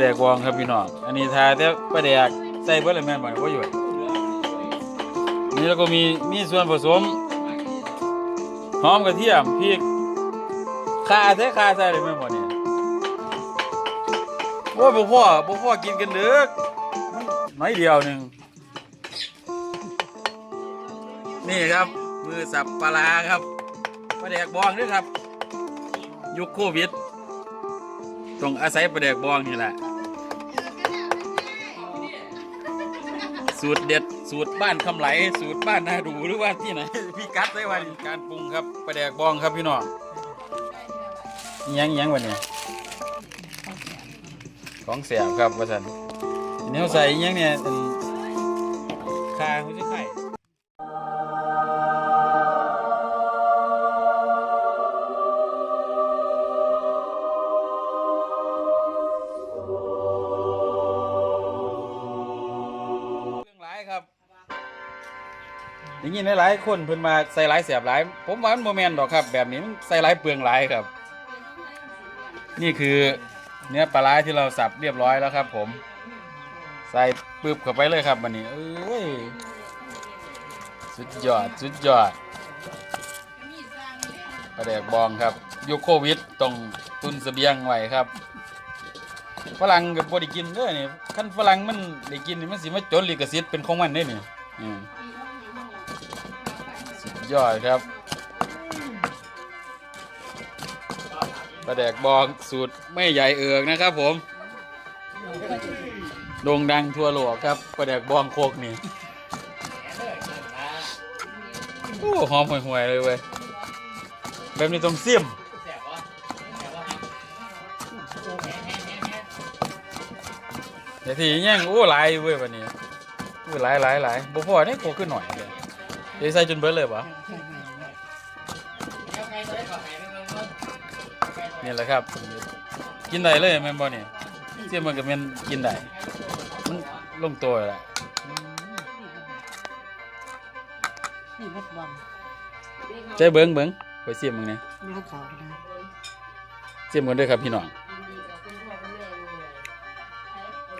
แดกบองครับพี่น้อง อันนี้ทาแต่ปลาแดกใส่เบิดเลยแม่นบ่เนี่ยบ่อยู่นี่แล้วก็มีมีส่วนผสมหอมกระเทียมพริกข่าแท้ข่าใส่เลยแม่นบ่เนี่ยโอ้ยบ่พอบ่พอกินกันเด้อมันน้อยเดียวหนึ่งนี่ครับ มือสับปลาครับปลาแดกบองด้วยครับ ยุคโควิด ต้องอาศัยปลาแดกบองนี่แหละ สูตรเด็ดสูตรบ้านคำไหล สูตรบ้านนาดูหรือว่าที่ไหนพี่กัดได้ว่าการปรุงครับปลาแดกบองครับพี่น้องอิหยังอิหยังวันนี้ของเสียบครับว่าสันทีนี้เราใส่อิหยังเนี่ย อย่างนี้หลายๆคนเพิ่นมาใส่หลายเสียบหลาย ผมว่ามันโมเมนต์ดอกครับ แบบนี้มันใส่หลายเปลืองหลายครับ นี่คือเนื้อปลาร้าที่เราสับเรียบร้อยแล้วครับ ผม ใส่ปึ๊บเข้าไปเลยครับวันนี้เอ้ยสุดยอดสุดยอดปลาแดกบองครับยุคโควิดต้องตุนเสบียงไว้ครับฝรั่งกับบได้กินเด้อนี่ขั้นฝรั่งมันได้กินมันสิมาจดลิขสิทธิ์เป็นของมันได้นี่อืม ยอดครับปลาแดกบองสูตรไม่ใหญ่เอือกนะครับผมโด่งดังทั่วโลกครับปลาแดกบองโคกนี่โอ้หอมห่วยๆเลยเว้ยแบบนี้ต้องเสียมเดี๋ยทีแย่งโอ้หลายเว้ยวันนี้โอ้หลายหลายหลายบ่พอเนี่ยโคขึ้นหน่อยเลย เดี๋ยวใส่จนเบิดเลยปะนี่แหละครับ กินได้เลยแม่นบ่เนี่ยเสียมมันกับแม่นกินได้มันลงตัวแล้วล่ะนี่มัดบอมใจเบิ้งเบิ้งไปเสียมมึงเนี่ยน้าขาวนะเสียมกันด้วยครับพี่น้อง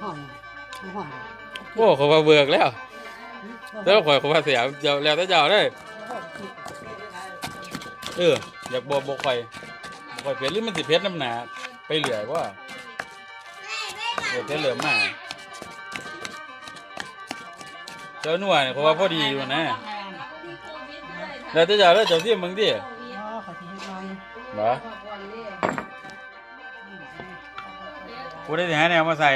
ห่อยห่อยโอ้เขาว่าเบิกแล้ว แล้วข่อยเขาว่าเสียเจ้าแล้วแต่เจ้าได้อเอออยากบอกบอกข่อยบอกข่อยเพชรหรือมันสิเพชรน้ำหนาไปเหลือยว่าเออเพชรเหลือมากเจ้าหน่วยเนี่ยเขาว่าพอดีอยู่นะแล้วแต่เจ้าแล้วเจ้าเสียมมึงดิอ๋อขอทีให้หน่อยเหรอกูได้สิหาแนวมาใส่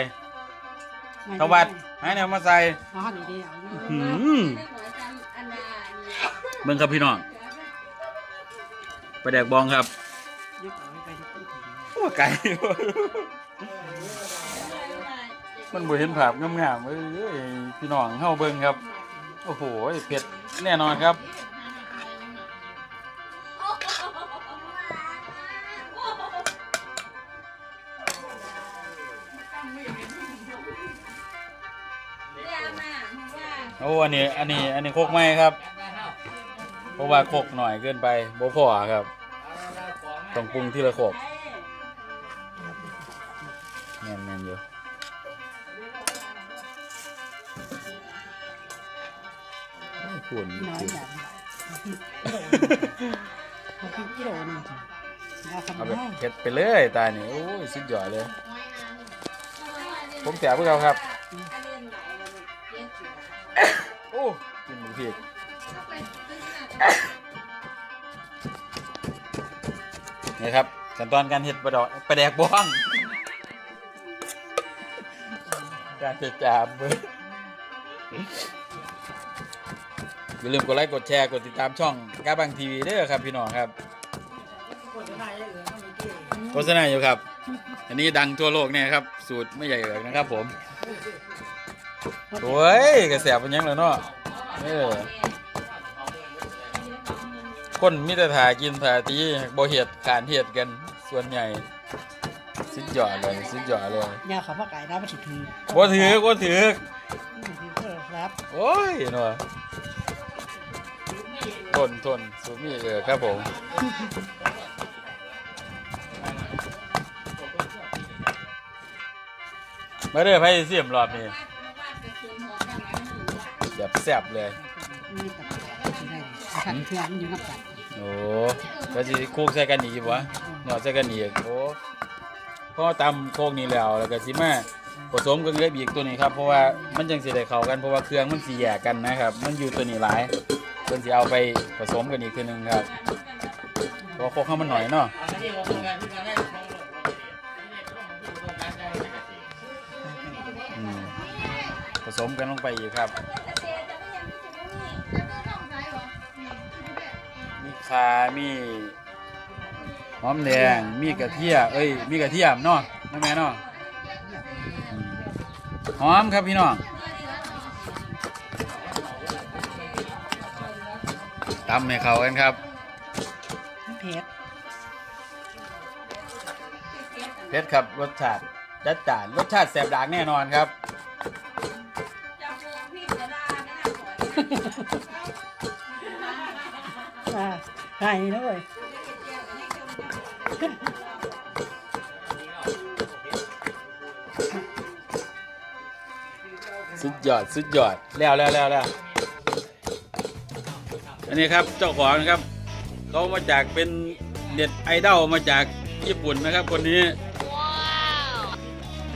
ตวัดหาแนวมาใส่อ๋อดีดีเอาหืมเบิ่งครับพี่น้องไปแดกบองครับยกเอาไว้ไปที่ตู้ถุงโอ้ไก่มันบ่เห็นภาพงามๆเอ้ยพี่น้องเฮาเบิ่งครับ โอ้โหเผ็ดแน่นอนครับ โอ้อันนี้อันนี้อันนี้โคกไหมครับ เพราะว่าโคกหน่อยเกินไปโบพอครับต้องปรุงที่ละโคกแน่นแน่นอยู่โอ้ยขุ่น้อยจริงอย่างเอาพี่กิโลนึงเอาเอาทำแบบเผ็ดไปเลยตานี่โอ้ยสุดยอดเลย ผมแสบพวกเราครับ กินหมูพริกนี่ครับขั้นตอนการเห็ดปลาดอกปลาแดกบ้องการเจจามเบอร์อย่าลืมกดไลค์กดแชร์กดติดตามช่องกาบังทีวีด้วยครับพี่น้องครับโฆษณาอยู่ครับ อันนี้ดังทั่วโลกเนี่ยครับ สูตรไม่ใหญ่เอิกนะครับผมโอ้ยกระแสเป็นยังเลยเนาะ เออ คนมิตรถากินถาตีบ่เห็ดขานเห็ดกันส่วนใหญ่สุดยอดเลยสุดยอดเลยยาขาวผักไก่น้ำมันถือถือบ่ถือบ่ถือครับโอ้ยเนาะทนทนสูตรมีเออครับผมมาเด้อไผสิเสียมรอบนี้ แบบแซ่บเลยนี่ตัดสิได้ขันเครื่องมันอยู่นับกันโอ้ก็สิโคกใส่กันอีกวะหนอดใส่กันอีกโอ้พอตำโคกนี้แล้วแล้วก็สิมาผสมกันเลยอีกตัวนี้ครับ เพราะว่ามันจังสิได้เข้ากันเพราะว่าเครื่องมันสิแยกกันนะครับ มันอยู่ตัวนี้หลายเพิ่นสิเอาไปผสมกันอีกทีหนึงครับเพราะว่าโคกข้ามันหน่อยเนาะอืมผสมกันลงไปอีกครับ มีคามีหอมแดง มีกระเทียมเอ้ย มีกระเทียมเนาะแม่แม่เนาะอืมหอมครับพี่น้องตำให้เข้ากันครับเผ็ดเผ็ดครับรสชาติจัดจ้านรสชาติแสบดากแน่นอนครับอ่า หายแล้วเว้ยสุดยอดสุดยอดแล้วแล้วแล้วแล้วอันนี้ครับเจ้าของนะครับเขามาจากเป็นเน็ตไอดอลมาจากญี่ปุ่นนะครับ คนนี้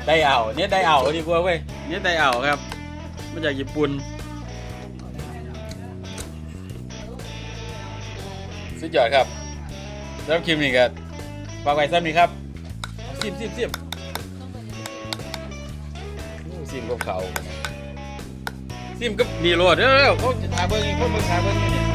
ไดเอาเนี่ยไดเอาดีกว่าเว้ยเนี่ยไดเอาครับ มาจากญี่ปุ่น สุดยอดครับสำหรับคลิปนี้ก็ฝากไว้ซ้ำนี้ครับซิมซิมซิมซิมกับเขาซิมกับนี่โรดเร็วๆเขาจะทาเบอร์นี่เขาเบอร์ทาเบอร์นี่